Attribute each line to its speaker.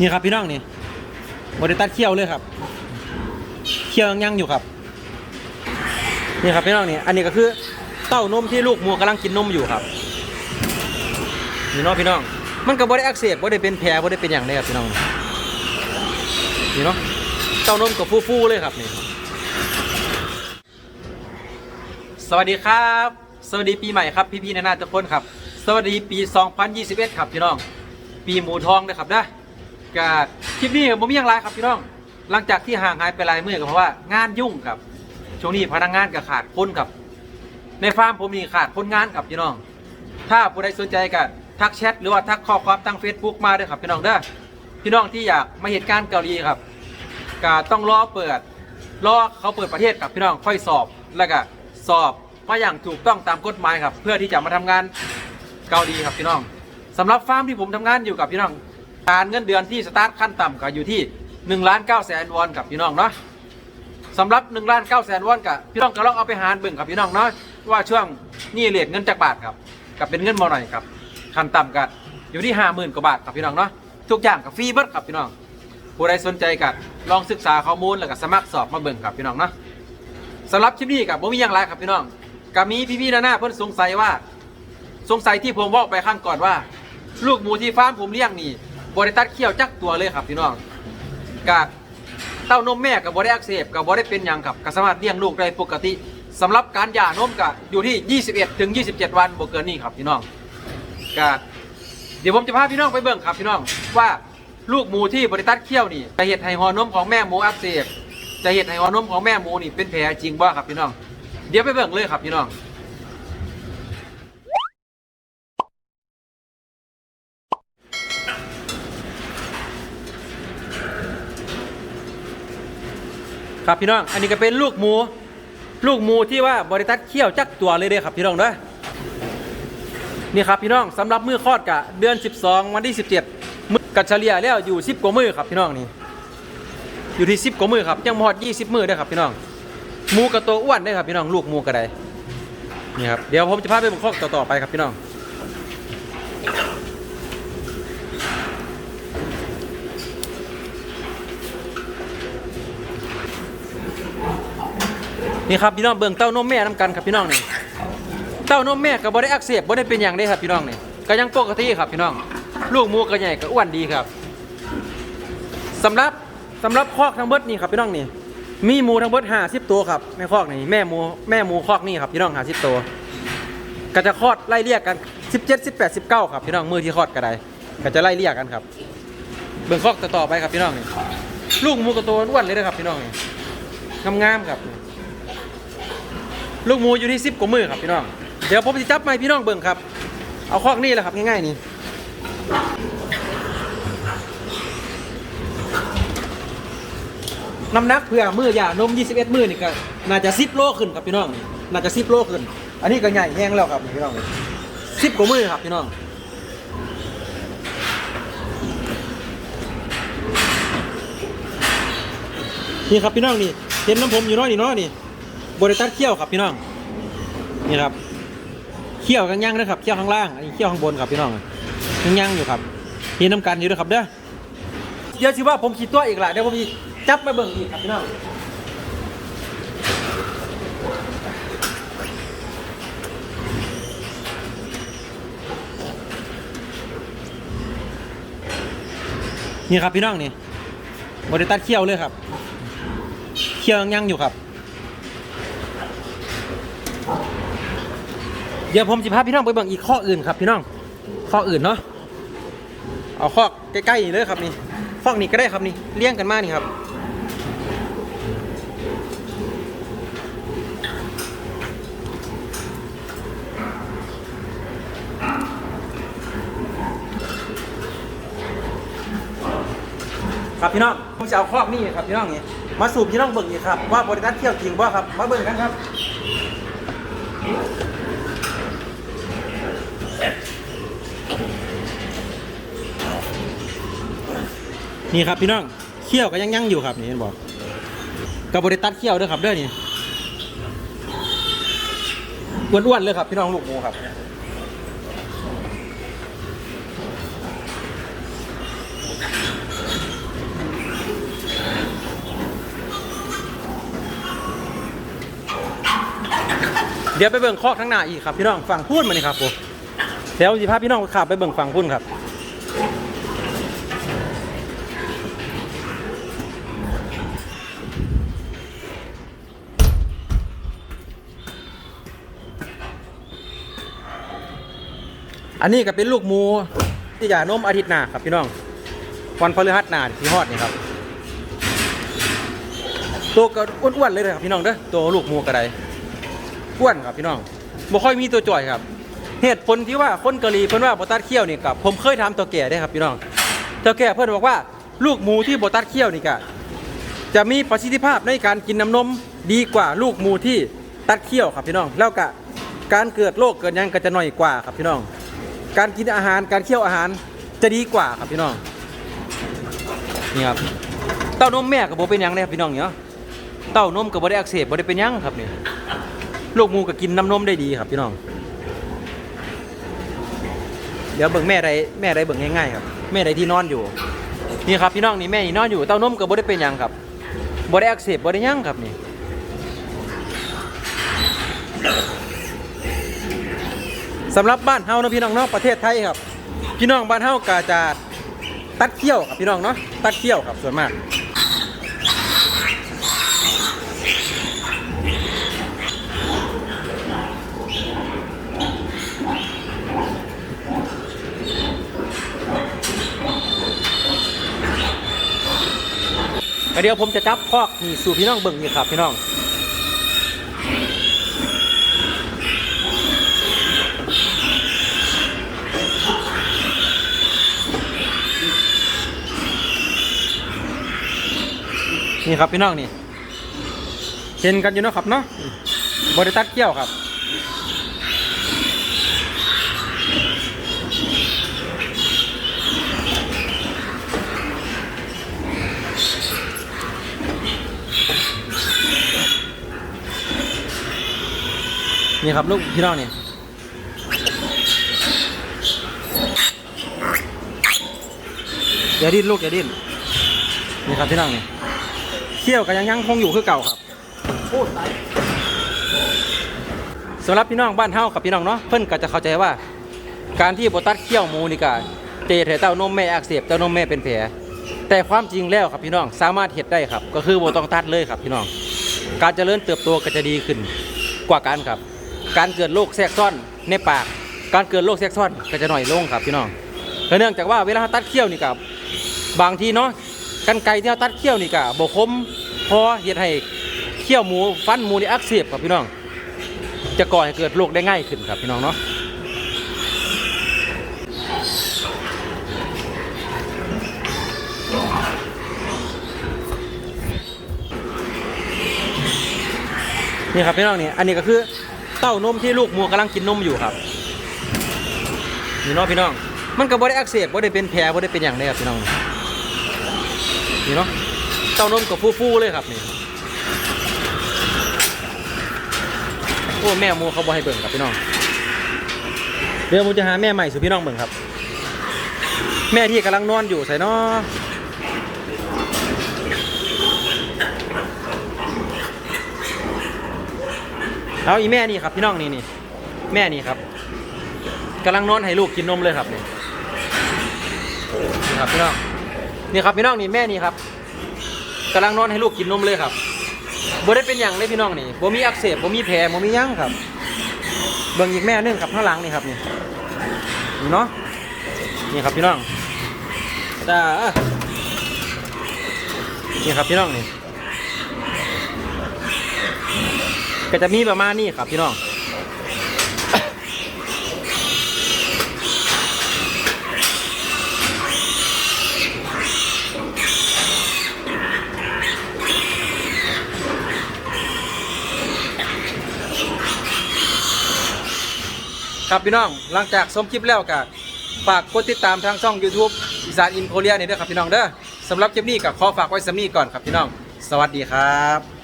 Speaker 1: นี่ครับพี่น้องนี่บริตัดเคี่ยวเลยครับเคี่ยวยังอยู่ครับ นี่ครับพี่น้องนี่ อันนี้ก็คือเต้านมที่ลูกหมูกำลังกินนมอยู่ครับ นี่เนาะพี่น้อง มันก็บ่ได้อักเสบบ่ได้เป็นแผลบ่ได้เป็นอย่างใดครับพี่น้อง นี่เนาะ เต้านมก็ฟูๆเลยครับนี่ สวัสดีครับ สวัสดีปีใหม่ครับพี่ๆนานาทุกคนครับ สวัสดีปี 2021 ครับพี่น้อง ปีหมูทองนะครับนะ กาคลิปนี้ผมมีย่างไรครับพี่น้อง หลังจากที่ห่างหายไปหลายเมื่อก็เพราะว่างานยุ่งครับช่วงนี้พนักงานก็ขาดคนครับ ในฟาร์มผมนี่ขาดคนงานครับพี่น้อง ถ้าผู้ใดสนใจก็ทักแชทหรือว่าทักข้อความตั้ง Facebook มาด้วยครับพี่น้องเด้อพี่น้องที่อยากมาเหตุการณ์เกาหลีครับก็ต้องรอเปิดรอเขาเปิดประเทศครับพี่น้องค่อยสอบแล้วก็สอบมาอย่างถูกต้องตามกฎหมายครับ เพื่อที่จะมาทำงานเกาหลีครับพี่น้องสำหรับฟาร์มที่ผมทำงานอยู่กับพี่น้อง การเงินเดือนที่สตาร์ทขั้นต่ำก็อยู่ที่1ล้าน9แสนวอนครับพี่น้องเนาะสำหรับ1นึ่งล้านเก้าแสนวอนกับพี่น้องก็ลองเอาไปหารเบิ่งครับพี่น้องเนาะว่าช่วงนี่เลทเงินจากบาทครับกับเป็นเงินมาหน่อยครับขั้นต่ำกันอยู่ที่ห้าหมื่นกว่าบาทครับพี่น้องเนาะทุกอย่างกับฟรีเบิดครับพี่น้องผู้ใดสนใจกันลองศึกษาข้อมูลแล้วก็สมัครสอบมาเบิ่งครับพี่น้องเนาะสำหรับคลิปนี้กับผมมีอย่างไรครับพี่น้องกับมีพี่ๆหน้าเพิ่นสงสัยว่า สงสัยที่ผมบอกไปข้างก่อนว่า ลูกหมูที่ฟาร์มผมเลี้ยงนี่ บริตัดเขี้ยวจักตัวเลยครับพี่น้องกะเต้านมแม่กับบได้อักเสบกับบได้เป็นยังครับก็สามารถเลี้ยงลูกได้ปกติสำหรับการหย่านมก็อยู่ที่ 21 ถึง 27 วันบ่เกินนี้ครับพี่น้องก็เดี๋ยวผมจะพาพี่น้องไปเบิ่งครับพี่น้องว่าลูกหมูที่บริตัดเขี้ยวนี่จะเห็ดให้หัวนมของแม่หมูอักเสบจะเห็ดให้หัวนมของแม่หมูนี่เป็นแผลจริงบ่ครับพี่น้อง เดี๋ยวไปเบิ่งเลยครับพี่น้อง ครับพี่น้อง อันนี้ก็เป็นลูกหมู ลูกหมูที่ว่าบริตัดเขี้ยวจักตัวเลยเด้ครับพี่น้องเด้อนี่ครับพี่น้องสำหรับมือคลอดกะเดือน 12 วันที่ 17มือกัดเฉลี่ยแล้วอยู่ 10 กว่ามือครับพี่น้องนี่อยู่ที่ 10 กว่ามือครับยังมอด20 มือเด้ครับพี่น้องหมูกระตัวอ้วนได้ครับพี่น้องลูกหมูกระไดนี่ครับเดี๋ยวผมจะพาไปบุกคอกต่อๆไปครับพี่น้อง นี่ครับพี่น้องเบิ่งเต้านมแม่น้ำกันครับพี่น้องนี่เต้านมแม่ก็บ่ได้อักเสบบ่ได้เป็นอย่างได้ครับพี่น้องนี่ก็ยังปกติครับพี่น้อง ลูกหมูก็ใหญ่ก็อ้วนดีครับสำหรับสำหรับคอกทั้งเบิดนี่ครับพี่น้องนี่มีหมูทั้งเบิด50ตัวครับแม่คอกนี่แม่หมูแม่หมูคอกนี่ครับพี่น้อง50ตัวก็จะคลอดไล่เรียกกัน17 18 19ครับพี่น้องมือที่คลอดก็ได้ก็จะไล่เรียกกันครับ เบิ่งคอกต่อไปครับพี่น้องนี่ลูกหมูกระตัวอ้วนเลยนะครับพี่น้องนี่งามๆครับ ลูกหมูอยู่ที่สิบกว่ามือครับพี่น้อง เดี๋ยวผมจะจับไม้พี่น้องเบิ่งครับ เอาคอกนี่แหละครับง่ายๆนี่น้ำหนักเพื่อมือหย่านม 21 มือนี่ก็น่าจะ10โลขึ้นครับพี่น้องนี่น่าจะ10โลขึ้น อันนี้ก็ใหญ่แห้งแล้วครับพี่น้องสิบกว่ามือครับพี่น้องนี่ครับพี่น้องนี่เห็นน้ำผมอยู่น้อยนี่เนาะนี่ บริตัดเขี้ยวครับพี่น้อง นี่ครับ เขี้ยวกันย่างนะครับ เขี้ยวข้างล่างอันนี้เขี้ยวข้างบนครับพี่น้องยังย่างอยู่ครับเห็นน้ำกันอยู่ด้วยครับเด้อ เดี๋ยวสิว่าผมคิดตัวอีกละเดี๋ยวผมจับมาเบิ่งอีกครับพี่น้องนี่ครับพี่น้องนี่บริตัดเขี้ยวเลยครับ เขี้ยวยังย่างอยู่ครับ เดี๋ยวผมจะพาพี่น้องไปเบิ่งอีกข้ออื่นครับพี่น้อง ข้ออื่นเนาะ เอาข้อใกล้ๆนี่เลยครับนี่ข้อนี้ก็ได้ครับนี่เลี้ยงกันมากนี่ครับ ครับพี่น้องผมจะเอาข้อนี้ครับพี่น้องนี่มาสูบพี่น้องเบิ่งอีกครับว่าบริษัทเที่ยวจริงว่าครับ มาเบิ่งกันครับ นี่ครับพี่น้องเขี้ยวก็ยังยั่งอยู่ครับนี่เห็นบอกกระบริตัดเขี้ยวด้วยครับด้วยนี่อ้วนๆเลยครับพี่น้องลูกหมูครับเดี๋ยวไปเบิ่งคอกทั้งหน้าอีกครับพี่น้องฟังพูดมานี่ครับผม เดี๋ยวสิพาพี่น้องขับไปเบิ่งฝั่งพุ่นครับ อันนี้ก็เป็นลูกหมูที่จะนมอาทิตย์หน้าครับพี่น้อง วันพฤหัสหน้าที่ฮอดนี่ครับ ตัวก็อ้วนๆเลยครับพี่น้องเด้อตัวลูกหมูกระไดอ้วนครับพี่น้องบ่ค่อยมีตัวจ่อยครับ เหตุผลที่ว่าคนกะหรี่เพิ่นว่าบตัดเขี้ยวนี่กับผมเคยถามตัวแก่ได้ครับพี่น้องตัวแก่เพิ่นบอกว่าลูกหมูที่บตัดเขี้ยวนี่ก็จะมีประสิทธิภาพในการกินน้ำนมดีกว่าลูกหมูที่ตัดเขี้ยวครับพี่น้องแล้วก็การเกิดโรคเกิดยังก็จะน้อยกว่าครับพี่น้อง การกินอาหารการเคี่ยวอาหารจะดีกว่าครับพี่น้องนี่ครับเต้านมแม่กับโบเป็นยังเลยครับพี่น้องเนาะเต้านมกับโบได้อักเสบโบได้เป็นยังครับนี่ลูกหมูก็กินน้ำนมได้ดีครับพี่น้อง เดี๋ยวเบิ่งแม่ใดแม่ใดเบิ่งง่ายๆครับ แม่ใดที่นอนอยู่ นี่ครับพี่น้องนี่แม่นี่นอนอยู่เต้านมกับโบได้เป็นยังครับโบได้อักเสบโบได้ยังครับนี่สำหรับบ้านเฮานาะพี่น้องเนาะประเทศไทยครับ พี่น้องบ้านเฮากาจะตัดเขี้ยวครับพี่น้องเนาะตัดเขี้ยวครับส่วนมาก เดี๋ยวผมจะจับพอกนี่สู่พี่น้องเบิ่งนี่ครับพี่น้องนี่ครับพี่น้องนี่ เห็นกันอยู่เนาะครับเนาะบริตัดเกี่ยวครับ นี่ครับลูกพี่น้องนี่อย่าดิ้นลูกอย่าดิ้นนี่ครับพี่น้องนี่เขี้ยวก็ยังยังคงอยู่คือเก่าครับโอ้ตายสำหรับพี่น้องบ้านเฮากับพี่น้องเนาะเพิ่นก็จะเข้าใจว่า การที่บตัดเขี้ยวหมูนี่ก็เตะให้เต้านมแม่อักเสบเต้านมแม่เป็นแผลแต่ความจริงแล้วครับพี่น้องสามารถเฮ็ดได้ครับ ก็คือบ่ต้องตัดเลยครับพี่น้อง การเจริญเติบโตก็จะดีขึ้นกว่ากันครับ การเกิดโรคแทรกซ้อนในปาก การเกิดโรคแทรกซ้อนก็จะหน้อยลงครับพี่น้องเนื่องจากว่าเวลาตัดเขี้ยวนี่กับบางทีเนาะกันไก่ที่เราตัดเขี้ยวนี่กะบบกคมพอเฮ็ดให้เขี้ยวหมูฟันหมูนี่อักเสบครับพี่น้อง จะก่อให้เกิดโรคได้ง่ายขึ้นครับพี่น้องเนาะนี่ครับพี่น้องนี่อันนี้ก็คือ ต้านมที่ลูกหมูกำลังกินนมอยู่ครับนี่เนาะพี่น้อง มันก็บ่ได้อักเสบบ่ได้เป็นแผลบ่ได้เป็นอย่างใดครับพี่น้องนี่เนาะเต้านมกับฟูๆเลยครับนี่โอ้แม่หมูเขาบอให้เบิ่งครับพี่น้องเดี๋ยวมูจะหาแม่ใหม่สู่พี่น้องเบิ่งครับ แม่ที่กำลังนอนอยู่ใส่เนาะ เอาอีแม่นี่ครับพี่น้องนี่นี่แม่นี่ครับกำลังนอนให้ลูกกินนมเลยครับนี่นี่ครับพี่น้องนี่ครับพี่น้องนี่แม่นี่ครับกำลังนอนให้ลูกกินนมเลยครับบ่ได้เป็นอย่างเลยพี่น้องนี่บ่มีอักเสบบ่มีแผลบ่มียั้งครับ เบิ่งอีกแม่นึงครับข้างหลังนี่ครับนี่นี่เนาะนี่ครับพี่น้องจ้านี่ครับพี่น้องนี่ ก็จะมีประมาณนี้ครับพี่น้องครับพี่น้องหลังจากชมคลิปแล้วก็ฝากกดติดตามทางช่อง YouTube อีสานอินโคเรียนี่ด้วยครับพี่น้องเด้อสำหรับคลิปนี้ก็ขอฝากไว้สำนีก่อนครับพี่น้อง สวัสดีครับ